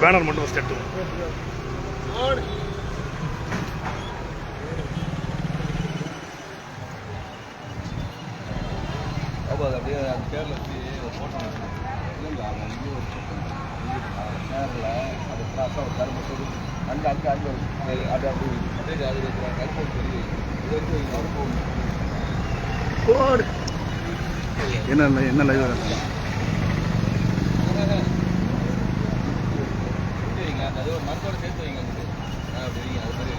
Banner மட்டும் first எடுத்து அப்போ அது அப்படியே அந்த பேரில் வச்சு ஒரு ஃபோட்டோ இல்லை அவன் இங்கே ஒரு நேரில் அது கிராஸாக ஒரு கரும்பு சொல்லி அங்கே அங்கே அங்கே அது அப்படி அப்படியே அது கரும்பு சொல்லி இது என்ன என்ன லைவ் சேர்த்து வைங்க அந்த அது ஒரு மரத்தோட சேர்த்து வைங்க அதுக்கு ஆ அது மாதிரி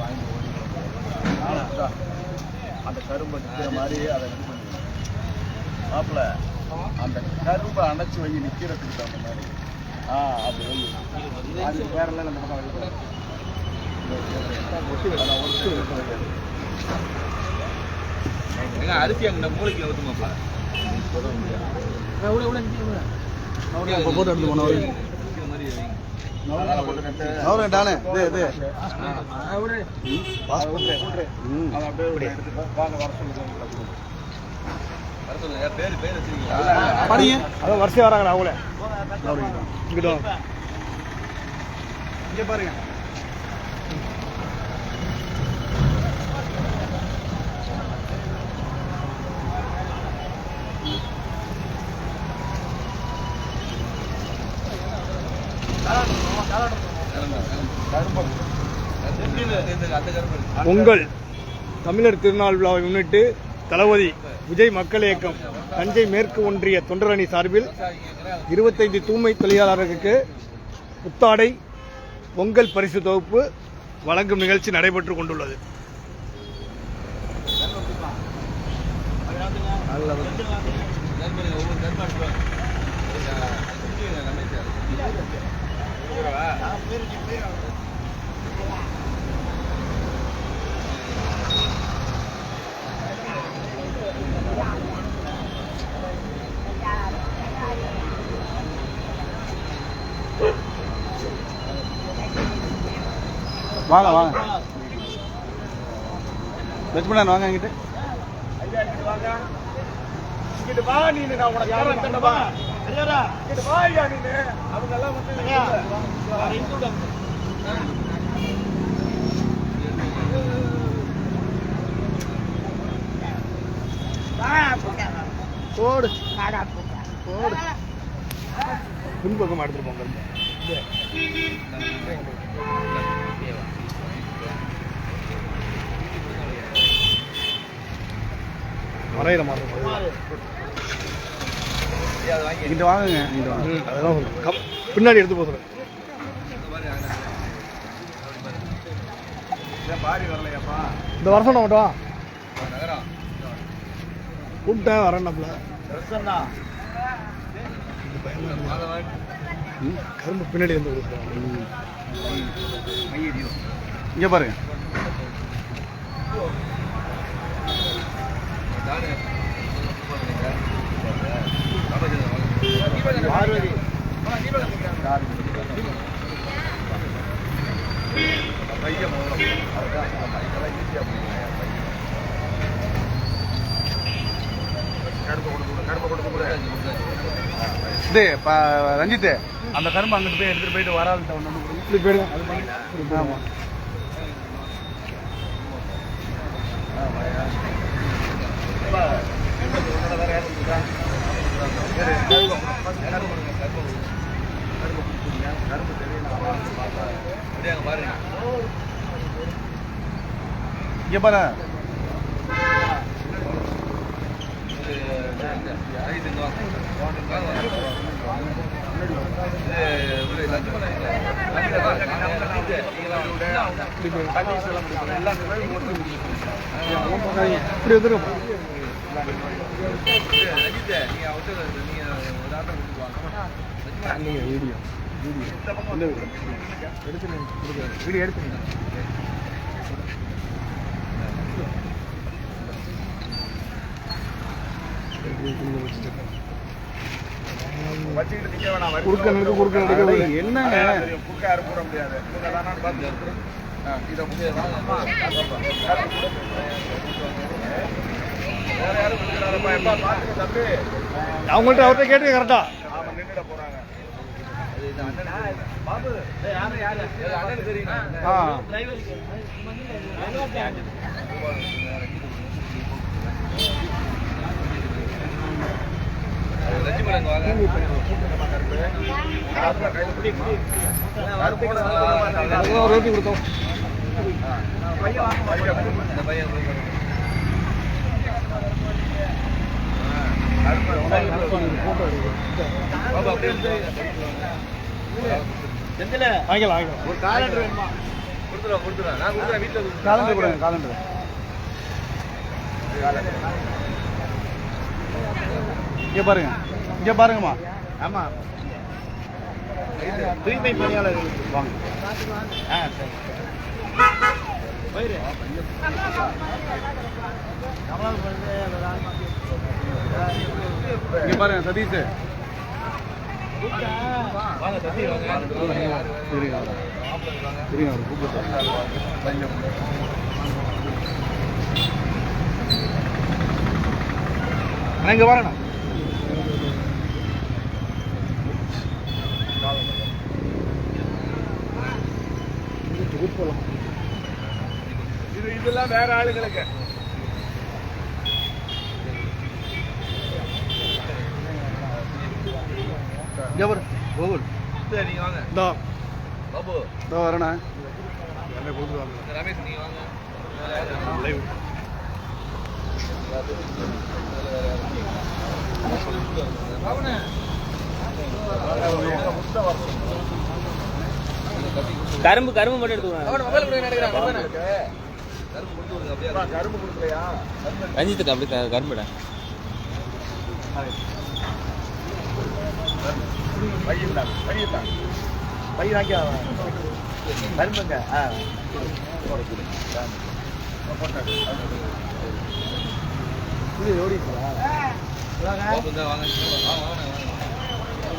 வாங்கி அந்த கரும்பை நிற்கிற மாதிரி அதை இது பண்ணுங்க மாப்பிள்ள அந்த கரும்பை அணைச்சி வை நிற்கிறதுக்கு தகுந்த மாதிரி ஆ அப்படி வை அது வேறெல்லாம் அந்த பக்கம் வைக்கக்கூடாது. அதான் ஒரு side மட்டும் வைக்காது. ஏங்க அரிசி அங்கே மூளைக்கு ஊற்றுமாப்பா போட்டோ எடுத்து போனவர் அவரு டானே இது இது பாஸ்போர்ட் படிங்க அதான் அவங்களே இங்கிட்ட இங்கே பாருங்க. பொங்கல் தமிழர் திருநாள் விழாவை முன்னிட்டு தளபதி விஜய் மக்கள் இயக்கம் தஞ்சை மேற்கு ஒன்றிய தொண்டரணி சார்பில் இருபத்தைந்து தூய்மை தொழிலாளர்களுக்கு புத்தாடை பொங்கல் பரிசு தொகுப்பு வழங்கும் நிகழ்ச்சி நடைபெற்று கொண்டுள்ளது. ஒவ்வொரு வாங்க வாங்க. லட்சுமணன் வாங்க என்கிட்ட. இங்கிட்டு வா நீ நான் உனக்கு யாரும் கண்டவா இங்கிட்டு வா. ஐயா நீ அவங்க எல்லாம் வந்து போடு. போடு. பின்பக்கம் எடுத்துட்டு போங்க. வரையில மாதிரி இங்கிட்ட வாங்குங்க இங்கிட்ட வாங்க. அதெல்லாம் சொல்றேன். கம்- பின்னாடி எடுத்து வரலையாப்பா இந்த வருஷம் நான் வா. கூப்பிட்டேன் பிரசன்னா ம், கரும்பு பின்னாடி வந்து கொடுக்குறேன் இங்க பாருங்க. இது ரஞ்சித் அந்த கரும்பு அங்கிட்டு போய் எடுத்துட்டு போயிட்டு வராது ஒன்று இப்படி போயிடுங்க ஆமா பாருங்க இங்க பாரு இப்படி வீடியோ வீடியோ வீடியோ எடுத்து வச்சுக்கிட்டு நிக்க வேணாம் குறுக்க நடுக்க குறுக்க நடுக்க என்னங்க குறுக்க யாரும் போட முடியாது இதை அவங்கள்ட்ட அவர்கிட்ட கேட்டு கரெக்டா ஆமா நின்றுட போறாங்க ஆ ஒரு ரோட்டி கொடுத்தோம் வாங்கிக்கலாம் வாங்கிக்கலாம் ஒரு காலண்டர் வேணுமா? கொடுத்துருவா கொடுத்துருவா நான் கொடுக்குறேன் வீட்டில் காலண்டர் கொடுங்க காலண்டர். இங்க பாருங்க. இங்க பாருங்கம்மா. ஆமா. தூய்மை பணியாளர்கள். வாங்க. ஆ சரி. இங்க பாருங்க சதீஷ். வாங்க தம்பி வாங்க. இருங்க இருங்க கூப்பிட்டு இங்க வரணும் இது இதெல்லாம் வேற ஆளுங்களுக்கு கோகுல். சரி வாங்க. இந்தா பாபு. வரேண்ணா. ரமேஷ் வாங்க. எடுத்துக்கணும் கரும்பு கரும்பு கொடுக்கலையா? ரஞ்சித்துட்டு அப்படி க- கரும்புடா கரும்புங்க. இந்தா வாங்க. வாங்க வாங்க.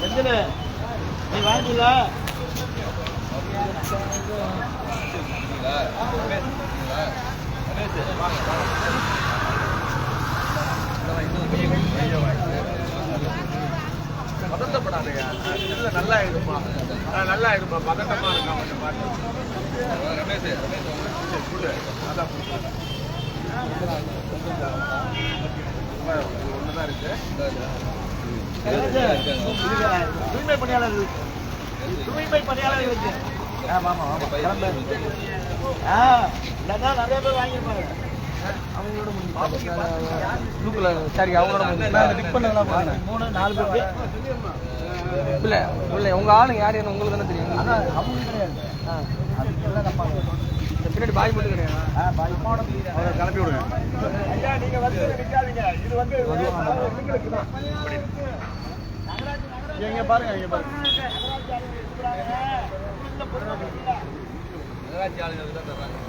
வாங்க நீ வாங்கில பதட்டப்படாதயா இல்ல நல்லா இருமா நல்லா இருமா பதட்டமா இருக்கா கொஞ்சம் பாட்டு ரமேஷ் ரமேஷ் சொல்லு அதான் ஒண்ணுதான் இருக்கு தூய்மை பணியாளர்கள் தூய்மை பணியாளர்களுக்கு சரி அவங்களோட மூணு நாலு பேர். இல்ல இல்ல உங்க ஆளுங்க யார் என்ன உங்களுக்கு தானே தெரியும்? அவங்க கிடையாது. பின்னாடி பாய் மட்டும் கிடையாது. அவரை கிளப்பி விடுங்க. ஐயா வந்து இது வந்து தான். பாருங்க நகராட்சி ஆளுங்களுக்கு தான் தர்றாங்க